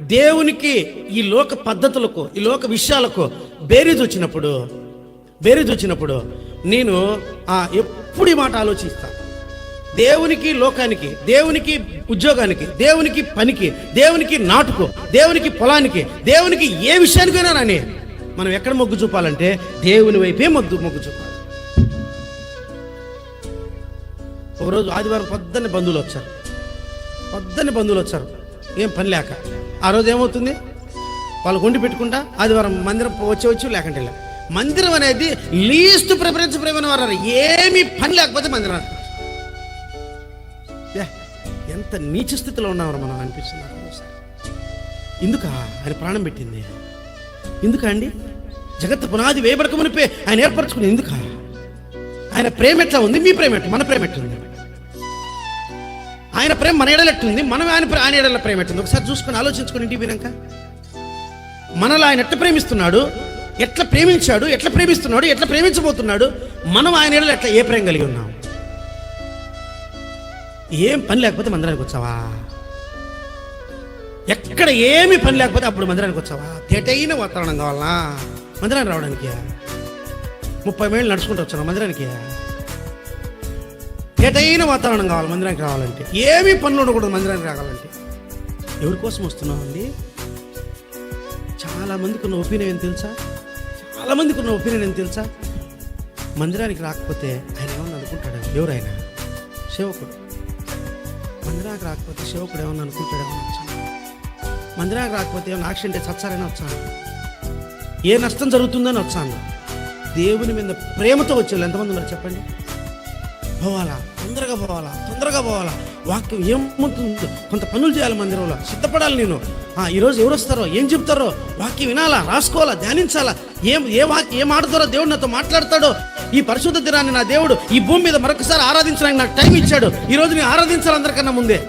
దేవునికి ఈ లోక పద్ధతులకు ఈ లోక విషయాలకు బేరీజ్ వచ్చినప్పుడు బేరీజ్ వచ్చినప్పుడు నేను ఆ, ఎప్పుడు ఈ మాట ఆలోచిస్తా. దేవునికి లోకానికి దేవునికి ఉద్యోగానికి దేవునికి పనికి దేవునికి నాటుకు దేవునికి పొలానికి దేవునికి ఏ విషయానికైనా రాని మనం ఎక్కడ మొగ్గు చూపాలంటే దేవుని వైపే మొగ్గు మొగ్గు చూపాలి. ఒకరోజు ఆదివారం పొద్దున్న బంధువులు వచ్చారు. పొద్దున్న బంధువులు వచ్చారు. ఏం పని లేక. ఆ రోజు ఏమవుతుంది? వాళ్ళు వండి పెట్టుకుంటా ఆదివారం మందిరం వచ్చి లేకంటే లే. మందిరం అనేది లీస్ట్ ప్రిఫరెన్స్ ప్రేమ వారు ఏమీ పని లేకపోతే మందిరం. ఎంత నీచ స్థితిలో ఉన్నామని మనం అనిపిస్తుంది ఎందుక ఆయన ప్రాణం పెట్టింది. ఎందుకండి అండి? పునాది వేయబడక ఆయన ఏర్పరచుకుని ఎందుక ఆయన ప్రేమ ఎట్లా ఉంది? మీ ప్రేమ ఎట్లా? మన ప్రేమ ఎట్లుంది ఆయన ప్రేమ మన ఎడలెట్టుంది మనం ఆయన ఆయన ఎడల ప్రేమ ఎట్టుంది? ఒకసారి చూసుకొని ఆలోచించుకొని ఇంటికి పోయినాక మనలో ఆయన ఎట్లా ప్రేమిస్తున్నాడు? ఎట్లా ప్రేమించాడు? ఎట్లా ప్రేమిస్తున్నాడు? ఎట్లా ప్రేమించబోతున్నాడు? మనం ఆయన ఎడలు ఎట్లా ఏ ప్రేమ కలిగి ఉన్నాం? ఏం పని లేకపోతే మందిరానికి వచ్చావా? ఎక్కడ ఏమి పని లేకపోతే అప్పుడు మందిరానికి వచ్చావా? తేటైన వాతావరణం కావాలా మందిరానికి రావడానికి? ముప్పై మైళ్ళు నడుచుకుంటూ వచ్చాను మందిరానికి? ఎటైన వాతావరణం కావాలి మందిరానికి రావాలంటే. ఏమీ పనులు ఉండకూడదు మందిరానికి రావాలంటే. ఎవరి కోసం వస్తున్నావు అండి చాలా మందికి ఉన్న ఒపీనియన్ ఏం తెలుసా? చాలామందికి ఉన్న ఒపీనియన్ ఏం తెలుసా? మందిరానికి రాకపోతే ఆయన ఏమన్నా అనుకుంటాడు? ఎవరైనా సేవకుడు. మందిరానికి రాకపోతే సేవకుడు ఏమన్నా అనుకుంటాడేమో వచ్చాను మందిరానికి రాకపోతే ఏమన్నా యాక్సిడెంట్ అయితే చచ్చారని వచ్చాను ఏ నష్టం జరుగుతుందని వచ్చాను దేవుని మీద ప్రేమతో వచ్చేవాళ్ళు ఎంతమంది ఉన్నారు చెప్పండి? పోవాలా? తొందరగా పోవాలా? తొందరగా పోవాలా? వాక్యం ఏమవుతుంది కొంత పనులు చేయాలి మందిరంలో. సిద్ధపడాలి నేను. ఆ, ఈరోజు ఎవరు వస్తారో? ఏం చెప్తారో? వాక్యం వినాలా? రాసుకోవాలా? ధ్యానించాలా? ఏం ఏ వాక్యం ఏం ద్వారా దేవుడు నాతో మాట్లాడతాడో? ఈ పరిశుద్ధ దినాన్ని నా దేవుడు ఈ భూమి మీద మరొకసారి ఆరాధించడానికి నాకు టైం ఇచ్చాడు. ఈ రోజు నేను ఆరాధించాలి అందరికన్నా ముందే.